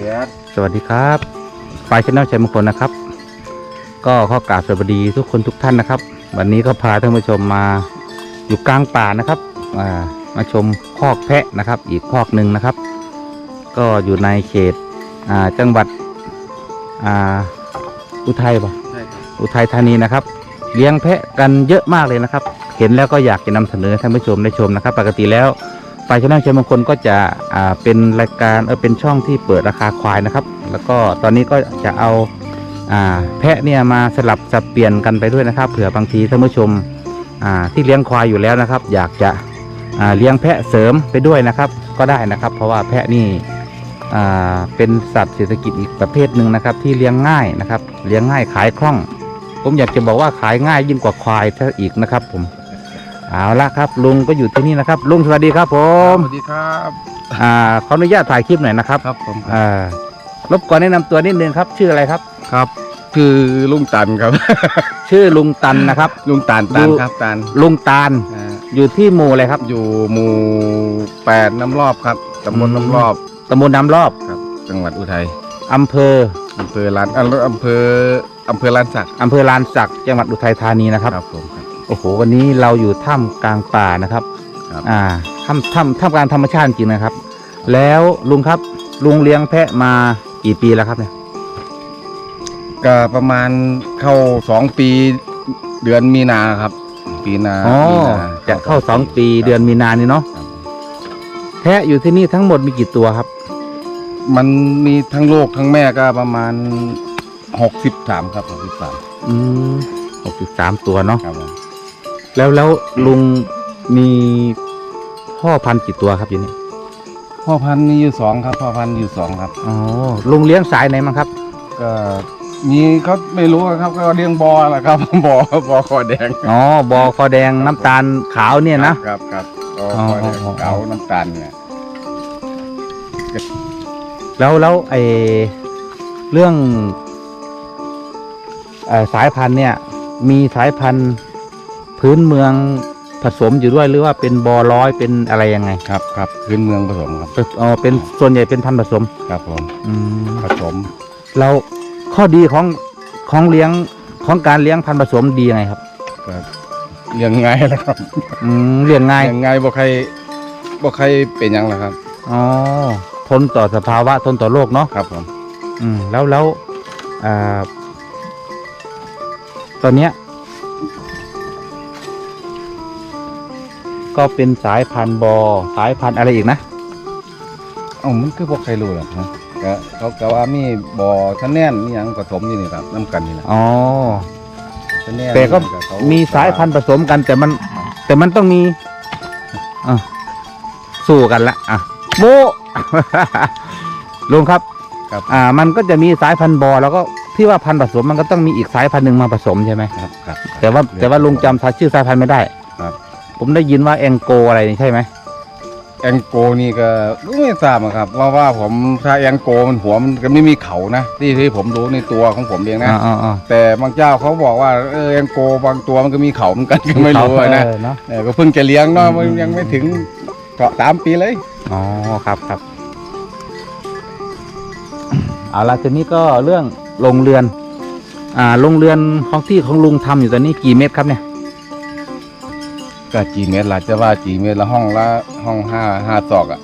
แปดสวัสดีครับฝ่ายชแนลชัยมงคลนะครับ ก็ข้อกราบสวัสดีทุกคนทุกท่านนะครับ วันนี้ก็พาท่านผู้ชมมาอยู่กลางป่านะครับอ่ามาชมคอกแพะนะครับ อีกคอกหนึ่งนะครับ ก็อยู่ในเขตอ่าจังหวัดอ่าอุทัยปะใช่ครับอุทัยธานีนะครับ เลี้ยงแพะกันเยอะมากเลยนะครับ เห็นแล้วก็อยากจะนำเสนอให้ท่านผู้ชมได้ชมนะครับ ปกติแล้ว ฝ่ายชนะชัยมงคลก็จะอ่าเป็นรายการเออเป็นช่องที่เปิดราคาควายนะครับ แล้วก็ตอนนี้ก็จะเอาอ่าแพะเนี่ยมาสลับสับเปลี่ยนกันไปด้วยนะครับ เผื่อบางทีท่านผู้ชมอ่าที่เลี้ยงควายอยู่แล้วนะครับ อยากจะอ่าเลี้ยงแพะเสริมไปด้วยนะครับ ก็ได้นะครับ เพราะว่าแพะนี่อ่าเป็นสัตว์เศรษฐกิจอีกประเภทหนึ่งนะครับ ที่เลี้ยงง่ายนะครับ เลี้ยงง่ายขายคล่อง ผมอยากจะบอกว่าขายง่ายยิ่งกว่าควายซะอีกนะครับผม เอาละครับ ลุงก็อยู่ที่นี่นะครับ ลุงสวัสดีครับ ผม สวัสดีครับอ่าขออนุญาตถ่ายคลิปหน่อยนะครับครับผมอ่ารบกวนแนะนำตัวนิดนึงครับ ชื่ออะไรครับครับ คือลุงตันครับ ชื่อลุงตันนะครับ ลุงตาลตาลอยู่ครับตาลลุงตาลอ่าอยู่ที่หมู่อะไรครับ อยู่หมู่แปดน้ำรอบครับตำบลอืมน้ำรอบตำบลน้ำรอบครับ จังหวัดอุทัยอำเภออำเภอลานอ่าอำเภออำเภอลานสักอำเภอลานสักจังหวัดอุทัยธานีนะครับครับผมครับ โอ้โหวันนี้เราอยู่ถ้ำกลางป่านะครับ ครับอ่าถ้ำถ้ำถ้ำกลางธรรมชาติจริงๆนะครับ แล้วลุงครับลุงเลี้ยงแพะมากี่ปีแล้วครับเนี่ยก็ประมาณเข้าสองปีเดือนมีนาครับ ปีนาอ๋อมีนาจะเข้าสองปีเดือนมีนานี่เนาะครับแพะอยู่ที่นี่ทั้งหมดมีกี่ตัวครับ มันมีทั้งลูกทั้งแม่ก็ประมาณหกสิบสามครับหกสิบสามอืมหกสิบสามตัวเนาะ ครับผม แล้วแล้วลุงมีพ่อพันธุ์กี่ตัวครับอยู่นี่พ่อพันธุ์มีอยู่สองครับพ่อพันธุ์อยู่สองครับ อ๋อลุงเลี้ยงสายไหนมั้งครับ ก็มีเขาไม่รู้ครับก็เลี้ยงบอแหละครับ บอบอคอแดงอ๋อบอคอแดงน้ำตาลขาวเนี่ยนะ ครับครับบอคอแดงอ๋ออ๋ออ๋อเกาน้ำตาลเนี่ยแล้วแล้วไอเรื่องเออสายพันธุ์เนี่ย มีสายพันธุ์ พื้นเมืองผสมอยู่ด้วยหรือว่าเป็นบอร้อยเป็นอะไรยังไงครับครับพื้นเมืองผสมครับอ๋อเป็นส่วนใหญ่เป็นพันธุ์ผสมครับผมอืมผสมเราข้อดีของของเลี้ยงของการเลี้ยงพันธุ์ผสมดียังไงครับก็เลี้ยงง่ายแล้วครับอืมเลี้ยงง่ายเลี้ยงง่ายบ่ใครบ่ใครเป็นหยังหรอกครับอ๋อทนต่อสภาวะทนต่อโรคเนาะครับผมอืมแล้วแล้วอ่าตอนเนี้ย ก็เป็นสายพันธุ์บอสายพันธุ์อะไรอีกนะเอ้ามันคือบ่ใครรู้หรอกฮะก็เขาก็ว่ามีบ่อทะแน่นมีหยังผสมอยู่นี่ครับน้ำกันนี่แหละอ๋อ ทะแน่นแต่ก็เขามีสายพันธุ์ผสมกันแต่มัน แต่มันต้องมีอะสู้กันละอะโมลุงครับครับอ่า มันก็จะมีสายพันธุ์บอแล้วก็ที่ว่าพันธุ์ผสมมันก็ต้องมีอีกสายพันธุ์หนึ่งมาผสมใช่ไหมครับครับแต่ว่าแต่ว่าลุงจำชื่อสายพันธุ์ไม่ได้ครับ ผมได้ยินว่าแองโกอะไรนี่ใช่ไหมแองโกนี่ก็รู้ไม่ทราบอะครับว่าว่าผมถ้าแองโกมันหัวมันก็ไม่มีเขานะที่ที่ผมรู้ในตัวของผมเองนะอ่าอ่าอ่าแต่บางเจ้าเขาบอกว่าเออแองโกบางตัวมันก็มีเขาเหมือนกันก็ไม่รู้อะนะเออเนาะ เออก็เพิ่งจะเลี้ยงเนาะอืมมันยังไม่ถึงเกาะสามปีเลย อ๋อครับครับเอาละทีนี้ก็เรื่องโรงเรือน อ่าโรงเรือนของที่ของลุงทำอยู่ตอนนี้กี่เมตรครับเนี่ย ก็จีเมตรละจะว่าจีเมตรละห้องละห้องห้าห้าศอกอะ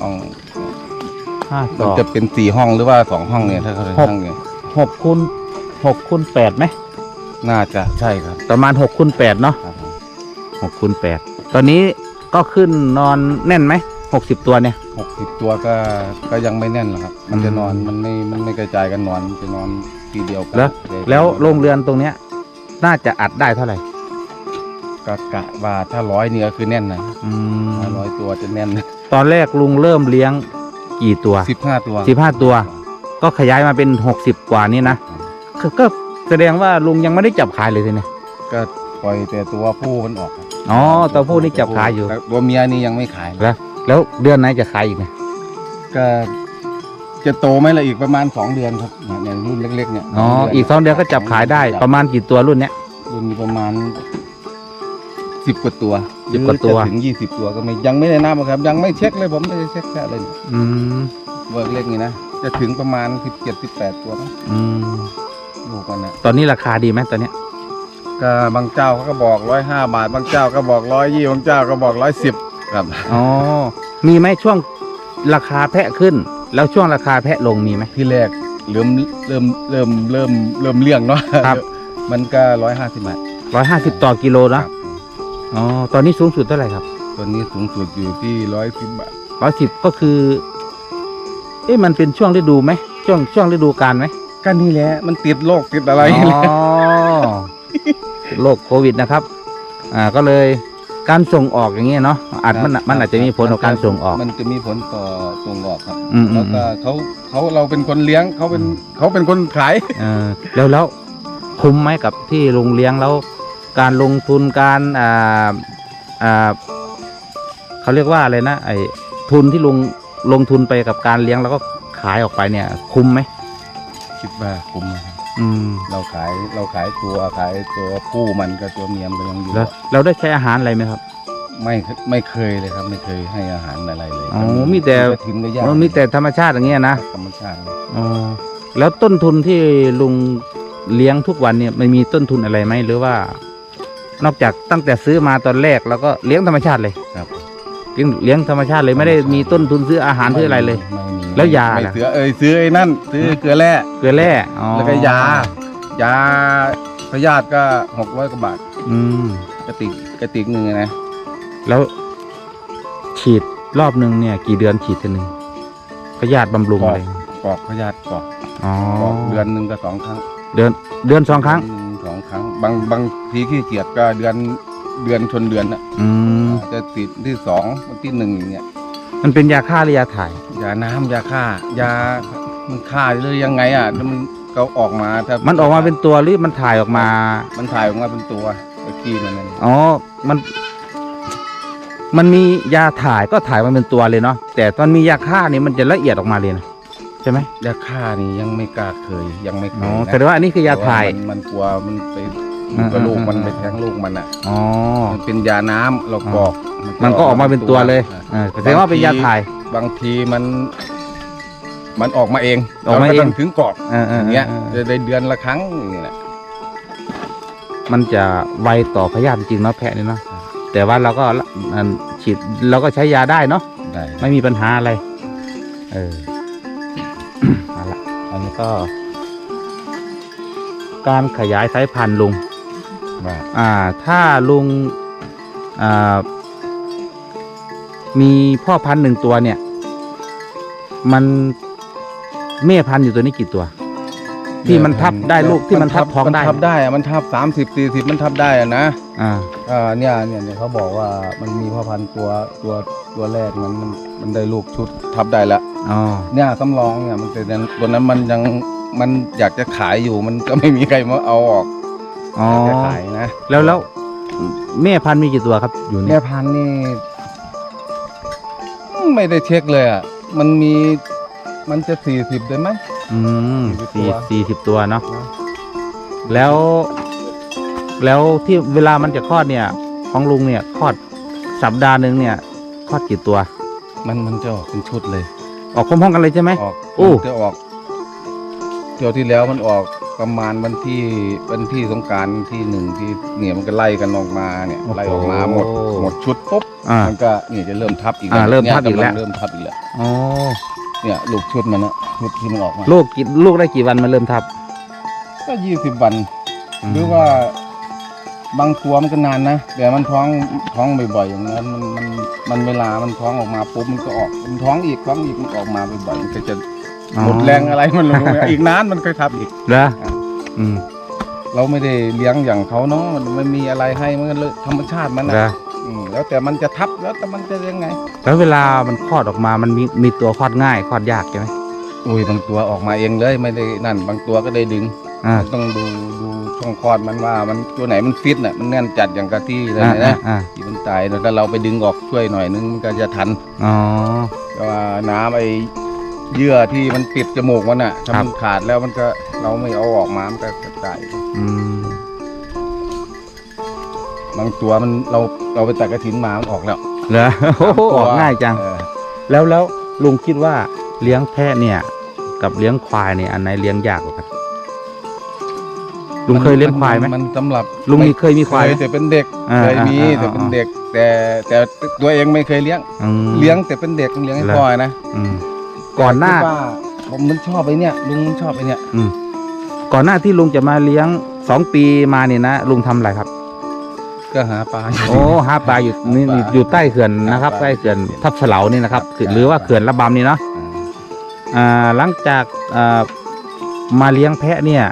ห้องห้าสมันองจะเป็นสี่ห้องหรือว่าสองห้องเนี่ยถ้าเขาหกห้องเนี่ยหกคูณหกคูณแปดไหมน่าจะใช่ครับประมาณหกคูณแปดเนาะครับผมหกคูณแปดตอนนี้ก็ขึ้นนอนแน่นไหมหกสิบตัวเนี่ย หกสิบตัวก็ก็ยังไม่แน่นหรอกครับ มันจะนอนอืมมันไม่มันไม่กระจายกันนอนมันจะนอนทีเดียวกันแล้ว เยแล้วโรงเรือนตรงเนี้ย น่าจะอัดได้เท่าไหร่ ก็กะว่าถ้าร้อยนี่ก็คือแน่นนะอืมถ้าร้อยตัวจะแน่นตอนแรกลุงเริ่มเลี้ยงกี่ตัวสิบห้าตัวสิบห้าตัว ก็ขยายมาเป็นหกสิบกว่านี่นะก็ก็แสดงว่าลุงยังไม่ได้จับขายเลยทีเนี่ยก็ปล่อยแต่ตัวผู้มันออกครับอ๋อตัวผู้นี่จับขายอยู่ ตัวเมียนี่ยังไม่ขายแล้วแล้วเดือนไหนจะขายอีกเนี่ยก็จะโตไหมล่ะอีกประมาณสองเดือนครับเนี่ยอย่างรุ่นเล็กๆเนี่ยอ๋อสงเดืนอีกสองเดือนก็จับขายได้จับประมาณกี่ตัวรุ่นเนี้ยรุ่นนี้ประมาณ สิบกว่าตัวสิบกว่าตัว หรือจะถึงยี่สิบตัวก็ไม่ยังไม่ได้นับอะครับ ยังไม่เช็คเลยผมไม่ได้เช็คแค่เลยอืมเวิร์กเล็กนี่นะจะถึงประมาณสิบเจ็ดสิบแปดตัวมั้งอืมลูกมันนะตอนนี้ราคาดีไหมตอนเนี้ยก็บางเจ้าเขาก็บอกร้อยห้าบาทบางเจ้าก็บอกร้อยยี่บางเจ้าก็บอกร้อยสิบครับ อ๋อมีไหมช่วงราคาแพะขึ้น แล้วช่วงราคาแพะลงมีไหม ที่แรกเริ่มเริ่มเริ่มเริ่มเริ่มเลี่ยงเนาะครับ มันก็ร้อยห้าสิบบาท ร้อยห้าสิบต่อกิโลคนะรับ อ๋อตอนนี้สูงสุดเท่าไหร่ครับตัวนี้สูงสุดอยู่ที่ร้อยสิบบาทร้อยสิบก็คือ เอ๊ะมันเป็นช่วงฤดูไหมช่วงช่วงฤดูกาลไหมก็นี่แหละมันติดโรคติดอะไรอ๋อโรคโควิดนะครับ อ่าก็เลยการส่งออกอย่างเงี้ยเนาะอาจมันมันอาจจะมีผลต่อการส่งออก มันจะมีผลต่อส่งออกครับอืมอืแล้วมก็เขาเขาเราเป็นคนเลี้ยงเขาเป็นเขาเป็นคนขายเออแล้วแล้วคุ้มไหมกับที่ลุงเลี้ยงแล้ว การลงทุนการอ่าอ่าเขาเรียกว่าอะไรนะไอ้ทุนที่ลุงลงทุนไปกับการเลี้ยงแล้วก็ขายออกไปเนี่ย คุ้มไหมคิดว่าคุ้มนะครับอืมเราขายเราขายตัวขายตัวผู้มันกับตัวเมียมันยังอยู่แล้วเราได้ใช้อาหารอะไรไหมครับ ไม่ไม่เคยเลยครับ ไม่เคยให้อาหารอะไรเลยอ๋อมีแต่กระถิ่นก็ยากมันมีแต่ธรรมชาติอย่างเงี้ยนะธรรมชาติเลยอ๋อแล้วต้นทุนที่ลุงเลี้ยงทุกวันเนี่ยมันมีต้นทุนอะไรไหมหรือว่า นอกจากตั้งแต่ซื้อมาตอนแรกแล้วก็เลี้ยงธรรมชาติเลยครับ เลี้ยงเลี้ยงธรรมชาติเลยไม่ได้มีต้นทุนซื้ออาหารซื้ออะไรเลย ไม่มีแล้วยาไม่ล่ะ ซื้อเอ้ยซื้อไอ้นั่น ซื้อเกลือแร่เกลือแร่อ๋อแล้วก็ยา ยาพยาธิก็หกร้อยกว่าบาทอืมกระติกกระติกหนึ่งอะนะแล้วฉีดรอบหนึ่งเนี่ย กี่เดือนฉีดทีหนึ่งพยาธิบำรุงอะไรกรอกพยาธิกรอกอ๋อกรอกเดือนหนึ่งก็สองครั้งเดือนเดือนสองครั้ง เดือนหนึ่ สองครั้ง บางบางทีขี้เกียจก็เดือนเดือนชนเดือนนะอืมจะติดที่สองวันที่หนึ่งอย่างเงี้ยมันเป็นยาฆ่าหรือยาถ่าย ยาน้ำยาฆ่ายามันฆ่าหรือยังไงอะแล้วมันก็ออกมาถ้ามันออกมาเป็นตัวหรือมันถ่ายออกมา มันถ่ายออกมาเป็นตัวไอ้ขี้มันนั่นอ๋อ มัน มันมียาถ่ายก็ถ่ายมาเป็นตัวเลยเนาะ แต่ตอนมียาฆ่านี่มันจะละเอียดออกมาเลยนะใช่ไหมยาฆ่านี่ยังไม่กล้าเคยยังไม่เคอ๋อยนะแสดงว่าอันนี้คือยาถ่ายแต่ว่มันมันกลัวมันไปอ่าก็ลูกมันอ่าไปแทงลูกมันอะอ๋อมันเป็นยาน้ำเรากรอก มันก็ออกมาเป็นตัวเลยอะเออแสดงว่าเป็นยาถ่าย บางทีมัน มันออกมาเองออกมาเองรต้ถึงกรอกเออเอออย่างเอเงี้ยอจะได้เดือนละครั้งอย่างเงี้ยแหละมันจะไวต่อพยาธิจริงเนาะแพะนี่เนาะแต่ว่าเราก็อันฉีดเราก็ใช้ยาได้เนาะได้ไม่มีปัญหาอะไร เออ เอาละอันนี้ก็ การขยายสายพันธุ์ลุงว่าอ่า ถ้าลุงอ่ามีพ่อพันธุ์หนึ่งตัวเนี่ย มันแม่พันธุ์อยู่ตัวนี้กี่ตัว ที่มันทับได้ลูกที่มันทับท้องได้มันทับได้อะมันทับสามสิบสี่สิบมันทับได้อะนะอ่าอ่าเนี่ยเนี่ยเนี่ยเขาบอกว่ามันมีพ่อพันธุ์ตัวตัวตัวแรกมันมันมันได้ลูกชุดทับได้แล้วอ๋อเนี่ยสำรองเนี่ยมันแต่ตัวนั้นมันยังมันอยากจะขายอยู่มันก็ไม่มีใครมาเอาออกอ๋ออยากจะขายนะแล้วแล้วแม่พันธุ์มีกี่ตัวครับอยู่แม่เนี่ยพันธุ์นี่ไม่ได้เช็คเลยอะมันมีมันจะสี่สิบได้ไหม อืมสี่สี่สิบตัวสี่สิบตัวเนาะนะแล้ว แล้วที่เวลามันจะคลอดเนี่ย ของลุงเนี่ยคลอดสัปดาห์หนึ่งเนี่ยคลอดกี่ตัว มันมันจะออกเป็นชุดเลย ออกพร้อมๆกันเลยใช่ไหมออกโอ้มันจะออกเที่ยวที่แล้วมันออกประมาณวันที่วันที่สงกรารที่หนึ่งที่เนี่ยมันก็ไล่กันออกมาเนี่ยไล่ออกมาหมดหมดชุดปุ๊บอ่ามันก็นี่จะเริ่มทับอีกอ่าแล้วเริ่มนี่ยทับอีกแล้วำงเริ่มทับอีกแล้วอ๋อ เนี่ยลูกชุดมันนะชุดที่มันออกมาลูกกี่ลูกได้กี่วันมันเริ่มทับ ก็ยี่สิบวัน หรือว่าบางตัวมันก็นานนะแต่มันท้องท้องบ่อยๆอย่างนั้นมันมันมันเวลามันท้องออกมาปุ๊บมันก็ออกมันท้องอีกท้องอีกมันก็ออกมาบ่อยๆมันก็จะอ๋อหมดแรงอะไรมันลงไปอีกนานมันก็ทับอีกเหรออ่าอืม เราไม่ได้เลี้ยงอย่างเขาเนาะมันไม่มีอะไรให้มันก็เลยธรรมชาติมันเหรนะออืมแล้วแต่มันจะทับแล้วแต่มันจะยังไงแล้วเวลามันคลอดออกมามันมีมีตัวคลอดง่ายคลอดยากใช่ไหมอุ้ยบางตัวออกมาเองเลยไม่ได้นั่น บางตัวก็ได้ดึง อ่าต้องดูดูช่องคลอดมันว่ามันตัวไหนมันฟิตน่ะมันแน่นจัดอย่างกะที่เลยอ่าอ่านะอ่าที่มันตายแล้วถ้าเราไปดึงออกช่วยหน่อยนึงมันก็จะทัน อ๋อแต่ว่าน้ำไอ้ เยื่อที่มันปิดจมูกมันอะถ้าครับมันขาดแล้วมันก็เราไม่เอาออกมา มันก็จะตายอืมบางตัวมันเราเราไปตัดกระถินมามันออกแล้วเหรอโอ้โหสมตัวออกง่ายจัง เออแล้วแล้วลุงคิดว่าเลี้ยงแพะเนี่ย กับเลี้ยงควายเนี่ยอันไหนเลี้ยงยากกว่ากันลุงเคยเลี้ยงควายไหม มันสำหรับลุงมีเคยมีควายเคไหมยแต่เป็นเด็กอ่าเคยมีอ่าอ่า แต่เป็นเด็ก แต่แต่ตัวเองไม่เคยเลี้ยง อืม เลี้ยงแต่เป็นเด็กเลี้ยงให้แล้วพ่อนะ อืม ก่อนหน้าแต่คิดว่าผมมันชอบไอ้เนี่ยลุงมันชอบไอ้เนี่ยอืมก่อนหน้าที่ลุงจะมาเลี้ยงสองปีมาเนี่ยนะลุงทำอะไรครับ ก็หาปลายู่ โอ้หาปลาอยู่นี่หาปลาอยู่ใต้เขื่อนนะครับ หาปลาใต้เขื่อนทับเสลานี่นะครับครับหรือว่าเขื่อนระบำนี่เนาะอ่าอ่าหลังจากอ่ามาเลี้ยงแพะเนี่ย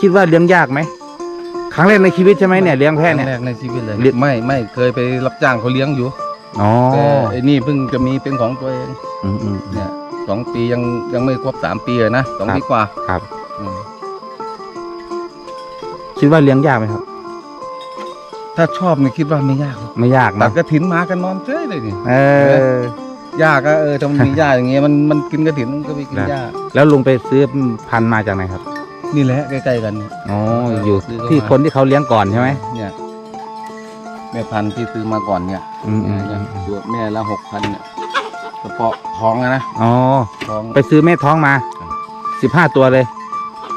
คิดว่าเลี้ยงยากไหมครั้งแรกในชีวิตใช่ไหมเนี่ยเลี้ยงแพะเนี่ย ครั้งแรกในชีวิตเลยเลี้ยง ไม่ไม่เคยไปรับจ้างเขาเลี้ยงอยู่ อ๋อแต่ไอ้นี่เพิ่งจะมีเป็นของตัวเองอืมอืม เนี่ยสองปียังยังไม่ครบสามปีเลยนะสองครับ ปีกว่าครับ อืมคิดว่าเลี้ยงยากไหมครับ ถ้าชอบนี่คิดว่าไม่ยากหรอกไม่ยากตันะดกระถินมากันนอนเฉยเลยนี่ เออ ยากอะเออถ้ามันมีหญ้าอย่างเงี้ยมันมันกินกระถินมันก็ไปกินนะหญ้าแล้วลุงไปซื้อพันธุ์มาจากไหนครับ นี่แหละใกล้ๆกันเนี่ยอ๋อ อยู่ซื้อเข้ามาที่คนที่เขาเลี้ยงก่อนใช่ไหม เนี่ย แม่พันธุ์ที่ซื้อมาก่อนเนี่ยอืมอืมเนี่ยตัวแม่ละหกพันเนี่ยเฉพาะท้องอะนะอ๋อ ท้อง ไปซื้อแม่ท้องมาสิบห้าตัวเลย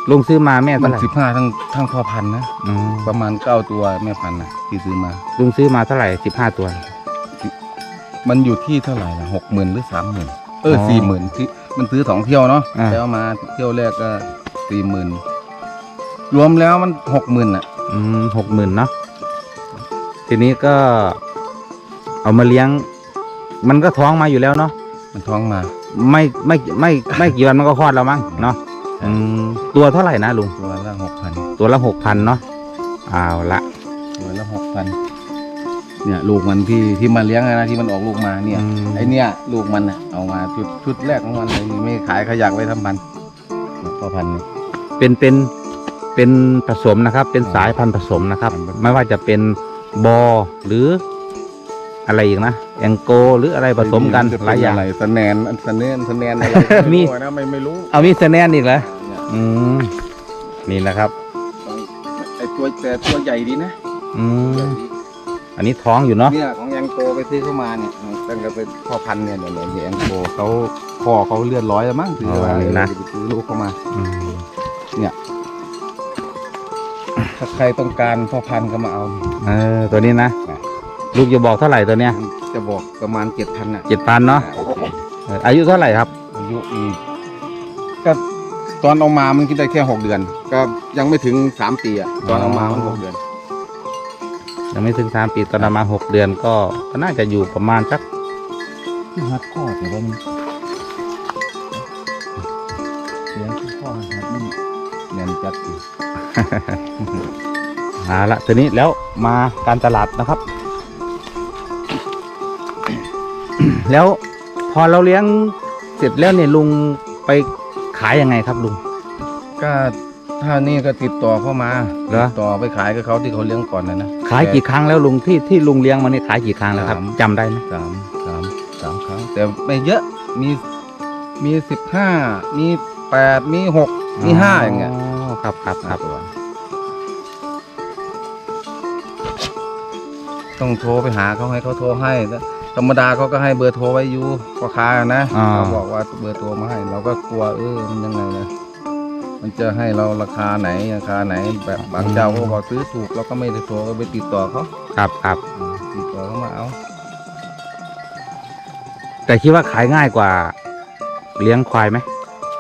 ลุงซื้อมาแม่มัเท่านไหร่สิบห้าทั้งทั้งพ่อพันธุ์นะอืมประมาณเก้าตัวแม่พันธุ์นะที่ซื้อมา ลุงซื้อมาเท่าไหร่สิบห้าตัว มันอยู่ที่เท่าไหร่ละหกหมื่นหรือสามหมื่นเอออ๋อสี่หมื่นที่มันซื้อสองเที่ยวเนาะอ่า แล้วมาเที่ยวแรกก็สี่หมื่นรวมแล้วมันหกหมื่นอะ อืมหกหมื่นเนาะ ทีนี้ก็เอามาเลี้ยง มันก็ท้องมาอยู่แล้วเนาะมันท้องมา ไม่ไม่ไม่ไม่กี่วันมันก็คลอดแล้วมั้งเนาะอืมตัวเท่าไหร่นะลุงตัวละหกพันตัวละหกพันเนาะเอาละตัวละหกพันเนี่ย ลูกมันที่ที่มาเลี้ยงอะนะที่มันออกลูกมาเนี่ยมไอเนี่ยลูกมันอะเอามาชุดชุดแรกของมันเลยไม่ขายเขาอยากไว้ทำพันธุ์พ่อพันธุ์นี่เป็นเป็นเป็นผสมนะครับ เป็นอ๋อสายพันธุ์ผสมนะครับพันธุ์ผสมไม่ว่าจะเป็น บอหรืออะไรอีกนะแองโกหรืออะไรผสมกันหลายอย่าง อะไรสแนนอันสแนนสแนนอะไรมี ไรู้นะไม่ไม่รู้เอามีสแนนอีกเหรอเนี่ยอืมนี่นะครับ ไอตัวแต่ตัวใหญ่ดีนะอืมอันนี้ท้องอยู่เนาะเนี่ยของยังโกไปซื้อเข้ามาเนี่ยตั้งแต่เป็นพ่อพันธุ์เนี่ยเนี่ยเนี่ยยังโกเขาพ่อเขาเลือดร้อยแล้วมั้งซื้อเข้ามาเลยไปซื้อลูกเข้ามา อืม ถ้าใครต้องการพ่อพันธุ์ก็มาเอาเออตัวนี้นะครับลูกจะบอกเท่าไหร่ตัวเนี้ยจะบอกประมาณเจ็ดพันอะเจ็ดพันเนาะเอออายุเท่าไหร่ครับ อายุอีกก็ตอนเออกมามันกินได้แค่หกเดือน ก็ยังไม่ถึงสามปีอะตอนเออกมามันหกเดือน ยังไม่ถึงสามปีตอนประมาณหกเดือนก็ก็น่าจะอยู่ประมาณสัก ที่ฮัดข้อแต่ว่ามัน จัดอยู่เอาละทีนี้แล้วมาการตลาดนะครับ แล้วพอเราเลี้ยงเสร็จแล้วเนี่ยลุงไปขายยังไงครับลุงก็ถ้านี่ก็ติดต่อเข้ามาเหรอติดต่อไปขายกับเขาที่เขาเลี้ยงก่อนนะนะขายกี่ครั้งแล้วลุงที่ที่ลุงเลี้ยงมาเนี่ยขายกี่ครั้งแล้วครับสามจำได้ไหมสามสามสามครั้ง แต่ไม่เยอะมีมีสิบห้ามีแปดมีหกมีห้าอย่างเงี้ย ครับครับครับตัวต้องโทรไปหาเขาให้เขาโทรให้แล้วธรรมดาเขาก็ให้เบอร์โทรไว้อยู่พ่อค้านะอ่า เขาบอกว่าเบอร์โทรมาให้ เราก็กลัวเออมันยังไงนะมันจะให้เราราคาไหนราคาไหน แบบบางเจ้าก็บอกซื้อถูกเราก็ไม่ได้โทรก็ไปติดต่อเขาครับครับอืมติดต่อเขามาเอา แต่คิดว่าขายง่ายกว่า เลี้ยงควายไหม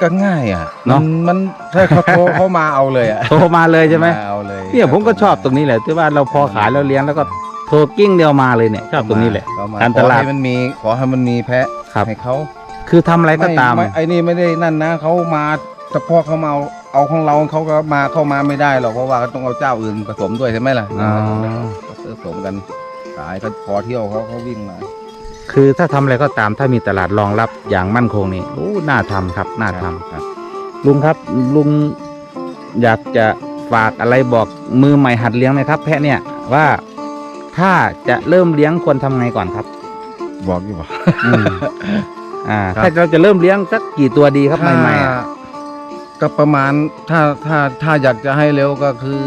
ก็ง่ายอะเนอะ มันมันถ้าเขาโทรเขามาเอาเลยอะโทรมาเลยใช่ไหมาเอาเลยเนี่ยผมก็ชอบตรงนี้แหละที่ว่าเราพอขายแล้วเลี้ยงแล้วก็โทรกิ้งเดียวมาเลยเนี่ยชอบตรงนี้แหละ เขมการตลาดขอให้มันมีขอให้มันมีแพะครับ ให้เขาคือทำอะไรก็ตาม ไไไอ้นี่ไม่ได้นั่นนะเขามาเฉพาะเขามาเอาเอาของเราเขาก็มาเข้ามาไม่ได้หรอกเพราะว่าต้องเอาเจ้าอื่นผสมด้วยใช่ไหมล่ะอ๋อ ผสมกันขายก็พอเที่ยวเขาเขาวิ่งมา คือถ้าทำอะไรก็ตามถ้ามีตลาดรองรับอย่างมั่นคงนี่โอ้น่าทำครับน่าทำครับ ลุงครับลุงอยากจะฝากอะไรบอกมือใหม่หัดเลี้ยงไหมครับ แพะเนี่ยว่าถ้าจะเริ่มเลี้ยงควรทำไงก่อนครับ บอกอยู่ว่าอืมอ่าครับถ้าเราจะเริ่มเลี้ยงสักกี่ตัวดีครับใหม่ๆอะก็ประมาณถ้าถ้าถ้าอยากจะให้เร็วก็คือ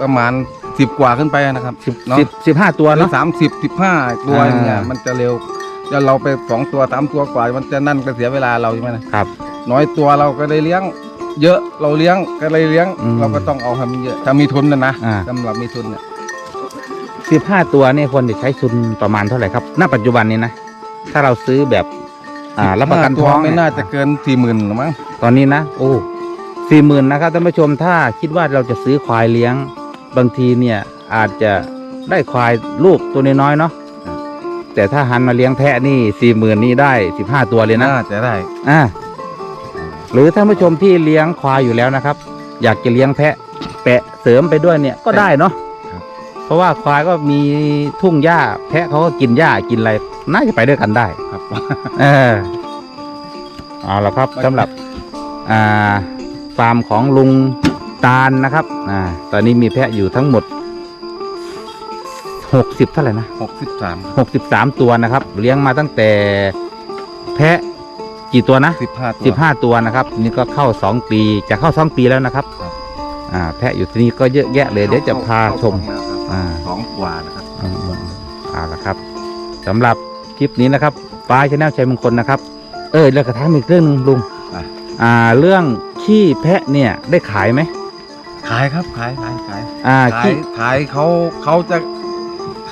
ประมาณสิบกว่าขึ้นไปนะครับสิบเนาะสิบสิบห้าตัวหรือเนาะสามสิบสิบห้าตัวอ่าอย่างเงี้ยมันจะเร็ว แล้วเราไปสองตัวสามตัวกว่ามันจะนั่นก็เสียเวลาเราใช่ไหมนะครับ น้อยตัวเราก็ได้เลี้ยง เยอะเราเลี้ยงก็เลยเลี้ยง อืมเราก็ต้องเอาให้มันเยอะถ้ามีทุนนะนะอ่า สำหรับมีทุนเนี่ยสิบห้าตัวนี่ควรจะใช้ทุนประมาณเท่าไหร่ครับณปัจจุบันนี้นะ ถ้าเราซื้อแบบอ่ารับประกันตัวท้องไม่เนี่ยน่าจะเกินสี่หมื่นหรอมั้งตอนนี้นะ โอ้สี่หมื่นนะครับท่านผู้ชมถ้าคิดว่าเราจะซื้อควายเลี้ยง บางทีเนี่ยอาจจะได้ควายลูกตัวน้อยๆเนาะ แต่ถ้าหันมาเลี้ยงแพะนี่สี่หมื่นนี่ได้สิบห้าตัวเลยนะน่าจะได้อ่าหรือท่านผู้ชมที่เลี้ยงควายอยู่แล้วนะครับ อยากจะเลี้ยงแพะ แปะเสริมไปด้วยเนี่ยก็ได้เนาะครับเพราะว่าควายก็มีทุ่งหญ้า แพะเขาก็กินหญ้ากินอะไรน่าจะไปด้วยกันได้ครับเออเอาละครับสำหรับอ่าฟาร์มของลุงตาลนะครับอ่าตอนนี้มีแพะอยู่ทั้งหมด หกสิบเท่าไหร่นะหกสิบสามหกสิบสามตัวนะครับ เลี้ยงมาตั้งแต่แพะกี่ตัวนะ สิบห้าตัวสิบห้าตัวนะครับ นี่ก็เข้าสองปีจะเข้าสองปีแล้วนะครับครับ อ่าแพะอยู่ที่นี่ก็เยอะแยะเลยเดี๋ยวจะพาชม อ่า สองกว่านะครับ อืมอืมเอาละครับสำหรับคลิปนี้นะครับ ฟ้าชาแนลชัยมงคลนะครับ เออแล้วกระทามอีกเรื่องหนึงลุงอะ อ่า เรื่องขี้แพะเนี่ยได้ขายไหมขายครับขายขายขายอ่าขายขี้ขายเขาเขาจะ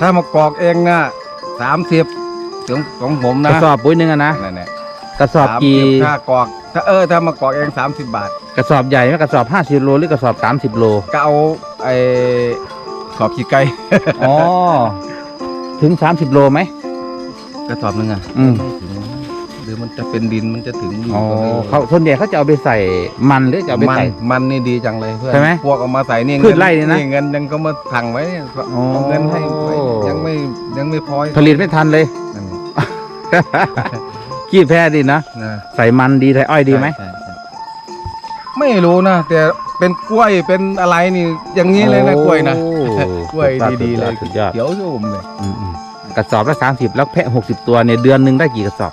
ถ้ามากรอกเองนะสามสิบของของผมกนะระสอบปุ๋ยหนึ่งอะนะนั่นแหละกระสอบสามกี่สิบถ้ากรอก ถ้าเออถ้ามากรอกเองสามสิบบาท กระสอบใหญ่ไหมกระสอบห้าสิบโลหรือกระสอบสามสิบโลก็เอาไอ้สอบขี้ไก่อ๋อถึงสามสิบโลไหมกระสอบหนึงอะอืมไม่ถึงห รือมันจะเป็นดินมันจะถึงอยู่อ๋อก็ไม่รู้เขาส่วนใหญ่เขาจะเอาไปใส่มันหรือจะเอาไปมันใส่ มันนี่ดีจังเลยเพื่อนใช่ไหมพวกเอามาใส่นี่พืเงิชไร่นี่นะเงินยังก็มาถังไว้อ๋อเอาเงินให้ไว้ยังไม่ยังไม่พอผลิตไม่ทันเลยนั่นนี่ขี้แพะดีนะนะใส่มันดีใส่อ้อยดีไหมใช่ใช่ไม่รู้นะแต่เป็นกล้วยเป็นอะไรนี่ อย่างนี้เลยนะกล้วยนะโอ้กล้วยดีๆเลยสุดยอดเขียวชมเลยอืมอืมกระสอบละสามสิบแล้วแพะหกสิบตัวเนี่ยเดือนหนึ่งได้กี่กระสอบ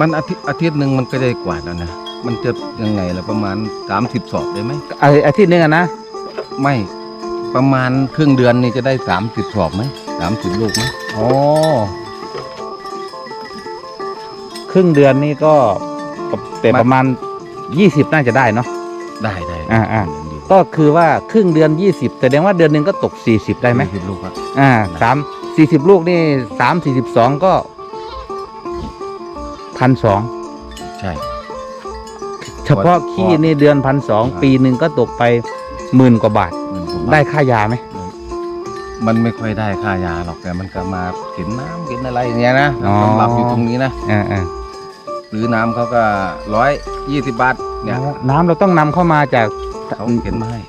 มันอาทิตย์อาทิตย์หนึ่งมันก็ได้กว่าแล้วนะ มันจะยังไงล่ะประมาณสามสิบสอบได้ไหมไออาทิตย์หนึงอะนะ ไม่ประมาณครึ่งเดือนนี่จะได้สามสิบสอบไหมสามสิบลูกไหมโอ้ครึ่งเดือนนี่ก็แต่ประมาณยี่สิบน่าจะได้เนาะ ได้ได้อ่าอ่าเดือนเดียวก็คือว่าครึ่งเดือนยี่สิบแสดงว่าเดือนหนึ่งก็ตกสี่สิบได้ไหม สิบลูกครับอ่าสามสี่สิบลูกนี่สามสี่สิบสองก็ พันสองใช่ เฉพาะขี้นี่เดือนพันสองอ่าปีหนึ่งก็ตกไปหมื่นกว่าบาทหมื่นกว่าบาทได้ค่ายาไหม มันไม่ค่อยได้ค่ายาหรอกแต่มันก็มากินน้ำกินอะไรอย่างเงี้ยนะอ๋อ สำหรับอยู่ตรงนี้นะอ่าอ่าหรือน้ำเขาก็ร้อยยี่สิบบาทเนี่ยน้ำเราต้องนำเข้ามาจากเขาเข็นมาให้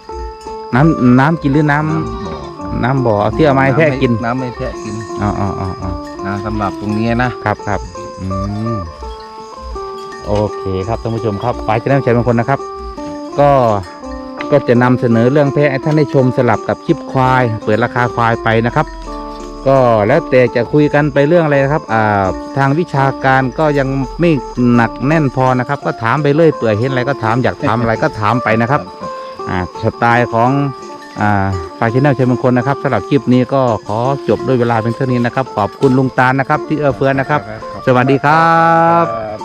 น้ำน้ำกินหรือน้ำบ่อน้ำบ่อเอาที่เอามาให้แพะกินน้ำให้แพะกินอ๋ออ๋ออ๋ออ๋อนะสำหรับตรงนี้นะครับครับอืม โอเคครับท่านผู้ชมครับฝ่ายจะได้ใช้บางคนนะครับ ก็ก็จะนำเสนอเรื่องแพะให้ท่านได้ชมสลับกับคลิปควาย เปิดราคาควายไปนะครับ ก็แล้วแต่จะคุยกันไปเรื่องอะไรนะครับอ่าทางวิชาการก็ยังไม่หนักแน่นพอนะครับ ก็ถามไปเรื่อยเปื่อยเห็นอะไรก็ถามอยากถามอะไรก็ถามไปนะครับอ่าสไตล์ของอ่าฝ่ายชแนลเชิญมงคลนะครับสำหรับคลิปนี้ก็ขอจบด้วยเวลาเพียงเท่านี้นะครับ ขอบคุณลุงตาลนะครับ ที่เอื้อเฟื้อนะครับ สวัสดีครับ บ